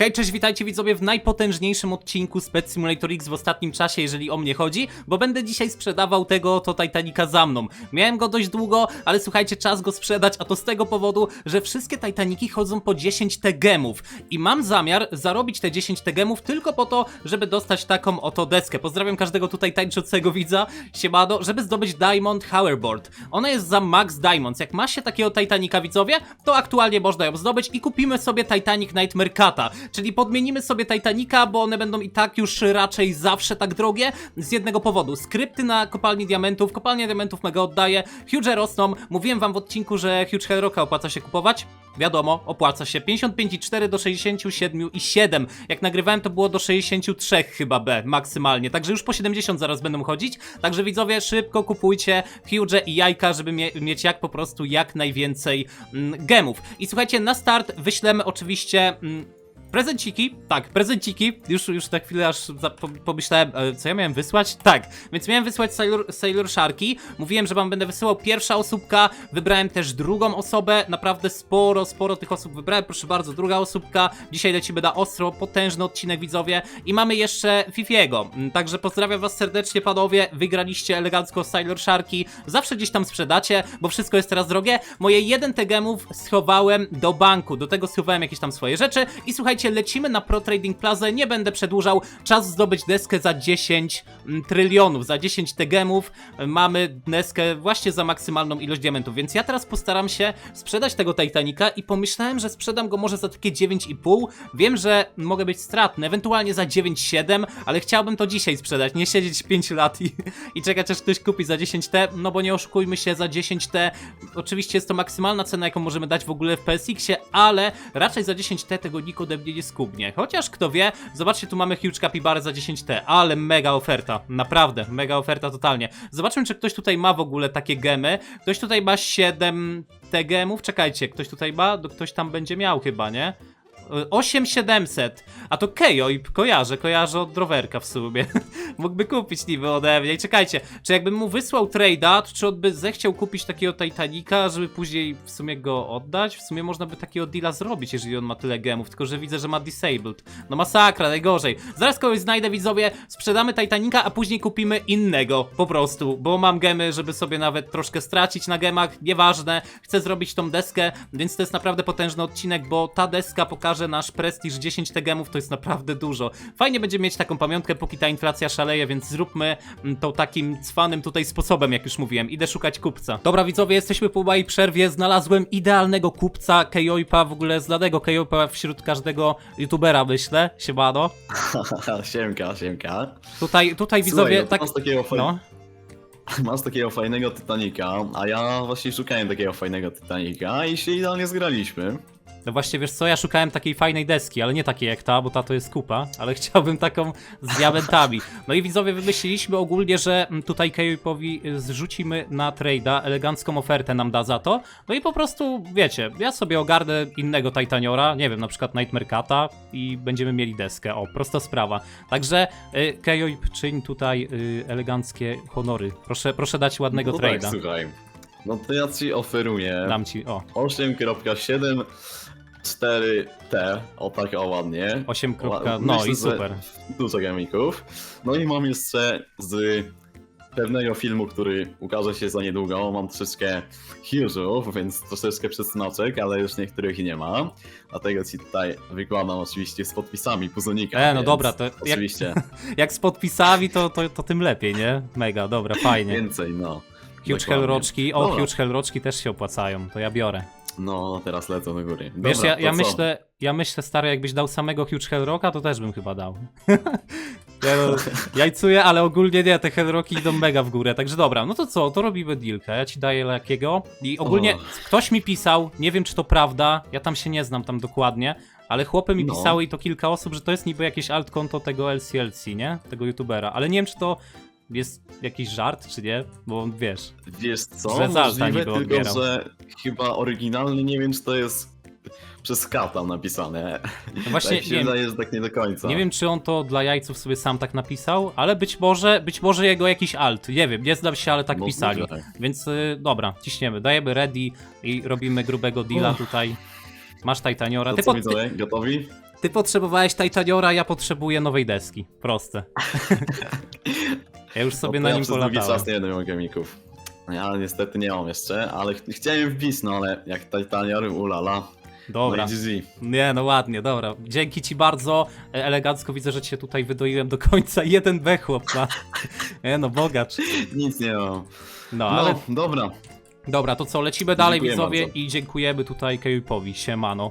Hej, cześć, witajcie widzowie w najpotężniejszym odcinku Spec Simulator X w ostatnim czasie, jeżeli o mnie chodzi, bo będę dzisiaj sprzedawał tego to Titanica za mną. Miałem go dość długo, ale słuchajcie, czas go sprzedać, a to z tego powodu, że wszystkie Titaniki chodzą po 10 tegemów i mam zamiar zarobić te 10 tegemów tylko po to, żeby dostać taką oto deskę. Pozdrawiam każdego tutaj tańczącego widza, siemano, żeby zdobyć Diamond Hoverboard. Ona jest za Max Diamonds. Jak ma się takiego Titanica widzowie, to aktualnie można ją zdobyć i kupimy sobie Titanic Nightmare Cata. Czyli podmienimy sobie Titanica, bo one będą i tak już raczej zawsze tak drogie z jednego powodu. Skrypty na kopalni diamentów, kopalnia diamentów mega oddaje, huge rosną. Mówiłem wam w odcinku, że huge Hellrocka opłaca się kupować. Wiadomo, opłaca się 55,4 do 67,7. Jak nagrywałem to było do 63 chyba B maksymalnie, także już po 70 zaraz będą chodzić. Także widzowie, szybko kupujcie huge i jajka, żeby mie mieć jak po prostu jak najwięcej mm, gemów. I słuchajcie, na start wyślemy oczywiście mm, Prezenciki, tak, prezenciki. Już, już na chwilę aż za, po, pomyślałem, e, co ja miałem wysłać? Tak, więc miałem wysłać Sailor, Sailor Sharki. Mówiłem, że wam będę wysyłał pierwsza osóbka. Wybrałem też drugą osobę. Naprawdę sporo, sporo tych osób wybrałem. Proszę bardzo, druga osóbka. Dzisiaj lecimy na ostro, potężny odcinek, widzowie. I mamy jeszcze Fifiego. Mm, Także pozdrawiam was serdecznie, panowie. Wygraliście elegancko Sailor Sharki. Zawsze gdzieś tam sprzedacie, bo wszystko jest teraz drogie. Moje jeden tegemów schowałem do banku. Do tego schowałem jakieś tam swoje rzeczy. I słuchajcie, lecimy na Pro Trading Plaza. Nie będę przedłużał. Czas zdobyć deskę za 10 mm, trylionów, za 10 tegemów. Mamy deskę właśnie za maksymalną ilość diamentów. Więc ja teraz postaram się sprzedać tego Titanica i pomyślałem, że sprzedam go może za takie 9,5. Wiem, że mogę być stratny, ewentualnie za 9,7, ale chciałbym to dzisiaj sprzedać, nie siedzieć 5 lat i, i czekać aż ktoś kupi za 10T, no bo nie oszukujmy się, za 10T oczywiście jest to maksymalna cena, jaką możemy dać w ogóle w PSX-ie, ale raczej za 10T tego nikt ode mnie nie skubnie. Chociaż kto wie, zobaczcie, tu mamy Huge Capybara za 10T, ale mega oferta, naprawdę, mega oferta totalnie. Zobaczmy, czy ktoś tutaj ma w ogóle takie gemy. Ktoś tutaj ma 7 te gemów, czekajcie, ktoś tutaj ma, ktoś tam będzie miał chyba, nie? 8700, a to Kejo i kojarzę, kojarzę od rowerka w sumie. Mógłby kupić niby ode mnie. I czekajcie, czy jakbym mu wysłał trade'a, czy on by zechciał kupić takiego Titanica, żeby później w sumie go oddać? W sumie można by takiego deala zrobić, jeżeli on ma tyle gemów, tylko że widzę, że ma disabled. No masakra, najgorzej. Zaraz kogoś znajdę, widzowie, sprzedamy Titanica, a później kupimy innego, po prostu, bo mam gemy, żeby sobie nawet troszkę stracić na gemach, nieważne. Chcę zrobić tą deskę, więc to jest naprawdę potężny odcinek, bo ta deska pokaże nasz prestiż 10 te gemów, to jest naprawdę dużo. Fajnie będzie mieć taką pamiątkę, póki ta inflacja szaleje, więc zróbmy mm, to takim cwanym tutaj sposobem, jak już mówiłem. Idę szukać kupca. Dobra, widzowie, jesteśmy po mojej przerwie. Znalazłem idealnego kupca Kejoipa, w ogóle znanego Kejoipa wśród każdego youtubera, myślę. Siemano. siemka, siemka. Tutaj, tutaj widzowie, Słuchaj, tak... masz, takiego. No, masz takiego fajnego Titanica, a ja właśnie szukałem takiego fajnego Titanica i się idealnie zgraliśmy. No właśnie, wiesz co, ja szukałem takiej fajnej deski, ale nie takiej jak ta, bo ta to jest kupa, ale chciałbym taką z diamentami. No i widzowie, wymyśliliśmy ogólnie, że mm, tutaj Kejoipowi y, zrzucimy na trade'a, elegancką ofertę nam da za to, no i po prostu, wiecie, ja sobie ogarnę innego Titaniora, nie wiem, na przykład Nightmare Cata i będziemy mieli deskę, o, prosta sprawa. Także y, Kejoip, czyń tutaj y, eleganckie honory. Proszę, proszę dać ładnego no tak, trade'a. słuchaj. No to ja ci oferuję Dam ci, o, 8.7 4T, o tak o ładnie. 8. Ła- No myślę, i że super. Dużo gamików. No i mam jeszcze z pewnego filmu, który ukaże się za niedługo. Mam troszeczkę huge'ów, więc troszeczkę przesnaczek, ale już niektórych nie ma. Dlatego ci tutaj wykładam oczywiście z podpisami puzonika. E, no więc dobra, to jak- Oczywiście Jak z podpisami, to, to, to tym lepiej, nie? Mega, dobra, fajnie. więcej, no. Huge. Hellroczki, o, Dobra. huge Hellroczki też się opłacają, to ja biorę. No, teraz lecę do góry. Wiesz, Dobra, ja, to ja co? myślę, ja myślę, stary, jakbyś dał samego Huge Hellrocka, to też bym chyba dał. ja no, jajcuję, ale ogólnie nie, te Hellrocki idą mega w górę, także dobra, no to co, to robimy dealkę, ja ci daję jakiego i ogólnie O. ktoś mi pisał, nie wiem czy to prawda, ja tam się nie znam tam dokładnie, ale chłopy mi No. pisały i to kilka osób, że to jest niby jakieś alt konto tego LCLC, nie? Tego youtubera, ale nie wiem czy to jest jakiś żart, czy nie, bo wiesz, Wiesz co, Że możliwe, tylko odbierał. że chyba oryginalny, nie wiem czy to jest przez K tam napisane. no właśnie, tak się nie wiem, wydaje, że tak nie do końca. Nie wiem, czy on to dla jajców sobie sam tak napisał, ale być może, być może jego jakiś alt. Nie wiem, nie znam się, ale tak pisali. Więc y, dobra, ciśniemy. Dajemy ready i robimy grubego deala Uff. tutaj. Masz Titaniora. To Ty, co pod, gotowi? Ty potrzebowałeś Titaniora, ja potrzebuję nowej deski. Proste. ja już sobie No na ja nim przez długi polatałem. czas nie będę miał gemików. Ja niestety nie mam jeszcze, ale ch chciałem wbić, no ale jak Titanior, ulala. Dobra. No i GG. Nie, no ładnie, dobra. Dzięki ci bardzo. E, Elegancko widzę, że cię tutaj wydoiłem do końca. Jeden B chłop ma. Nie no, bogacz. Nic nie mam. No, No, ale dobra. dobra, to co, lecimy dalej Dziękuję widzowie bardzo. i dziękujemy tutaj Kejupowi. Siemano.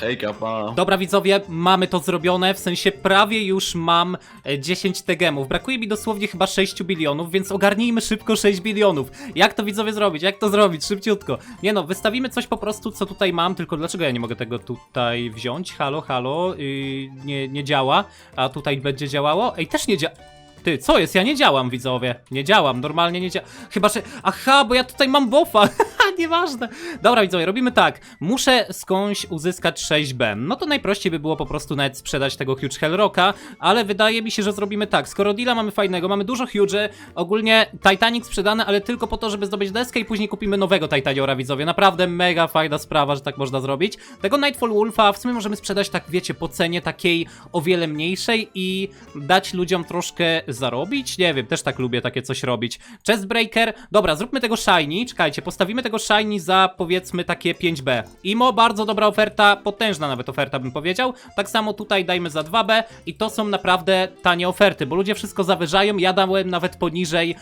Hej, kapa. Dobra widzowie, mamy to zrobione, w sensie prawie już mam e, 10 tegemów. Brakuje mi dosłownie chyba 6 bilionów, więc ogarnijmy szybko 6 bilionów. Jak to widzowie zrobić? Jak to zrobić? Szybciutko. Nie no, wystawimy coś po prostu, co tutaj mam, tylko dlaczego ja nie mogę tego tutaj wziąć? Halo, halo, yy, nie, nie działa, a tutaj będzie działało? Ej, też nie działa. Ty, co jest? Ja nie działam, widzowie. Nie działam, normalnie nie działam. Chyba, że... Aha, bo ja tutaj mam buffa. Nieważne. Dobra, widzowie, robimy tak. Muszę skądś uzyskać 6B. No to najprościej by było po prostu nawet sprzedać tego Huge Hellrocka, ale wydaje mi się, że zrobimy tak. Skoro deala mamy fajnego, mamy dużo Huge, ogólnie Titanic sprzedany, ale tylko po to, żeby zdobyć deskę i później kupimy nowego Titaniora, widzowie. Naprawdę mega fajna sprawa, że tak można zrobić. Tego Nightfall Wolfa w sumie możemy sprzedać tak, wiecie, po cenie takiej o wiele mniejszej i dać ludziom troszkę zarobić. Nie wiem, też tak lubię takie coś robić. Chestbreaker, dobra, zróbmy tego Shiny, czekajcie, postawimy tego Shiny za powiedzmy takie 5B. Imo, bardzo dobra oferta, potężna nawet oferta bym powiedział. Tak samo tutaj dajmy za 2B i to są naprawdę tanie oferty, bo ludzie wszystko zawyżają, ja dałem nawet poniżej y,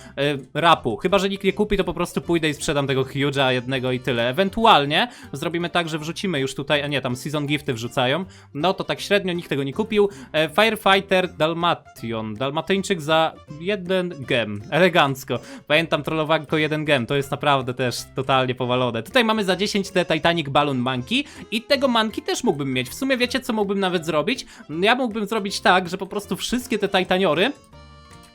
rapu. Chyba, że nikt nie kupi, to po prostu pójdę i sprzedam tego Huge'a jednego i tyle. Ewentualnie zrobimy tak, że wrzucimy już tutaj, a nie, tam season gifty wrzucają. No to tak średnio, nikt tego nie kupił. E, Firefighter Dalmation, Dalmatyńczyk za jeden gem, elegancko. Pamiętam trollowanko jeden gem, to jest naprawdę też totalnie powalone. Tutaj mamy za 10 te Titanic Balloon Monkey i tego Monkey też mógłbym mieć. W sumie wiecie co mógłbym nawet zrobić? Ja mógłbym zrobić tak, że po prostu wszystkie te Titaniory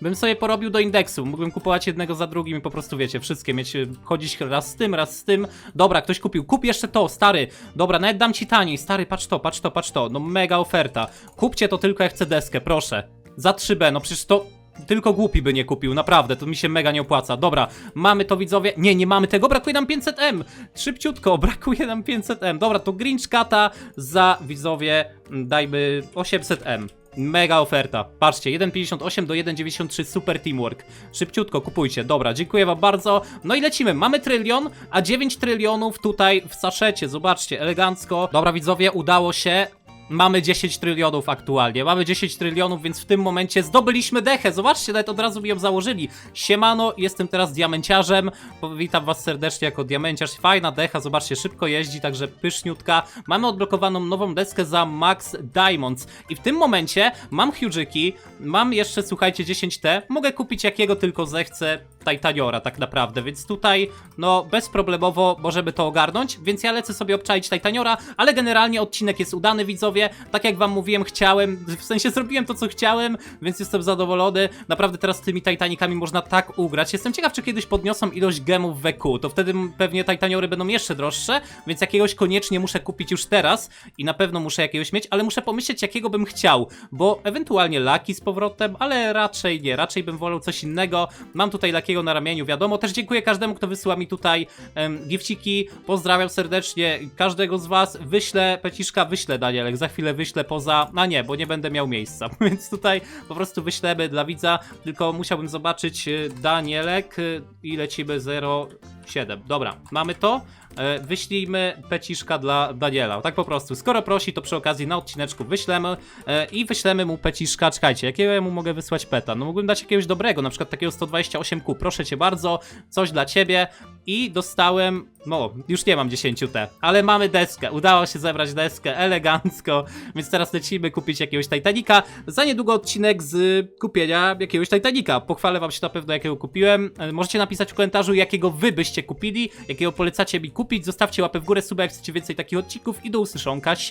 bym sobie porobił do indeksu. Mógłbym kupować jednego za drugim i po prostu wiecie, wszystkie mieć, e, chodzić raz z tym, raz z tym. Dobra, ktoś kupił. Kup jeszcze to, stary. Dobra, nawet dam ci taniej. Stary, patrz to, patrz to, patrz to. No mega oferta. Kupcie to tylko jak chcę deskę, proszę. Za 3B, no przecież to tylko głupi by nie kupił, naprawdę, to mi się mega nie opłaca. Dobra, mamy to widzowie. Nie, nie mamy tego, brakuje nam 500M. Szybciutko, brakuje nam 500M. Dobra, to Grinch Kata za widzowie, dajmy 800M. Mega oferta. Patrzcie, 1,58 do 1,93 super teamwork. Szybciutko kupujcie. Dobra, dziękuję wam bardzo. No i lecimy. Mamy trylion, a 9 trylionów tutaj w saszecie. Zobaczcie, elegancko. Dobra, widzowie, udało się. Mamy 10 trylionów aktualnie. Mamy 10 trylionów, więc w tym momencie zdobyliśmy dechę. Zobaczcie, nawet od razu mi ją założyli. Siemano, jestem teraz diamenciarzem. Witam was serdecznie jako diamenciarz. Fajna decha, zobaczcie, szybko jeździ, także pyszniutka. Mamy odblokowaną nową deskę za Max Diamonds. I w tym momencie mam huge'yki, mam jeszcze, słuchajcie, 10T. Mogę kupić jakiego tylko zechcę Titaniora tak naprawdę, więc tutaj, no, bezproblemowo możemy to ogarnąć, więc ja lecę sobie obczaić Titaniora, ale generalnie odcinek jest udany, widzowie. Tak jak wam mówiłem, chciałem, w sensie zrobiłem to, co chciałem, więc jestem zadowolony. Naprawdę teraz tymi Titanicami można tak ugrać. Jestem ciekaw, czy kiedyś podniosą ilość gemów w EQ, to wtedy pewnie Titaniory będą jeszcze droższe, więc jakiegoś koniecznie muszę kupić już teraz i na pewno muszę jakiegoś mieć, ale muszę pomyśleć, jakiego bym chciał, bo ewentualnie Laki z powrotem, ale raczej nie, raczej bym wolał coś innego. Mam tutaj Lakiego na ramieniu, wiadomo. Też dziękuję każdemu, kto wysyła mi tutaj em, gifciki. Pozdrawiam serdecznie każdego z was. Wyślę, Peciszka, wyślę Danielek, za chwilę wyślę poza... A nie, bo nie będę miał miejsca, więc tutaj po prostu wyślemy dla widza, tylko musiałbym zobaczyć y, Danielek i lecimy 07. Dobra, mamy to. E, Wyślijmy peciszka dla Daniela. Tak po prostu. Skoro prosi, to przy okazji na odcineczku wyślemy e, i wyślemy mu peciszka. Czekajcie, jakiego ja mu mogę wysłać peta? No mógłbym dać jakiegoś dobrego, na przykład takiego 128Q. Proszę cię bardzo, coś dla ciebie. I dostałem. No, już nie mam 10T, ale mamy deskę. Udało się zebrać deskę elegancko, więc teraz lecimy kupić jakiegoś Titanica. Za niedługo odcinek z kupienia jakiegoś Titanica. Pochwalę wam się na pewno, jakiego kupiłem. E, Możecie napisać w komentarzu, jakiego wy byście kupili, jakiego polecacie mi kupić. Zostawcie łapę w górę, suba, jak chcecie więcej takich odcinków i do usłyszonka. Siema.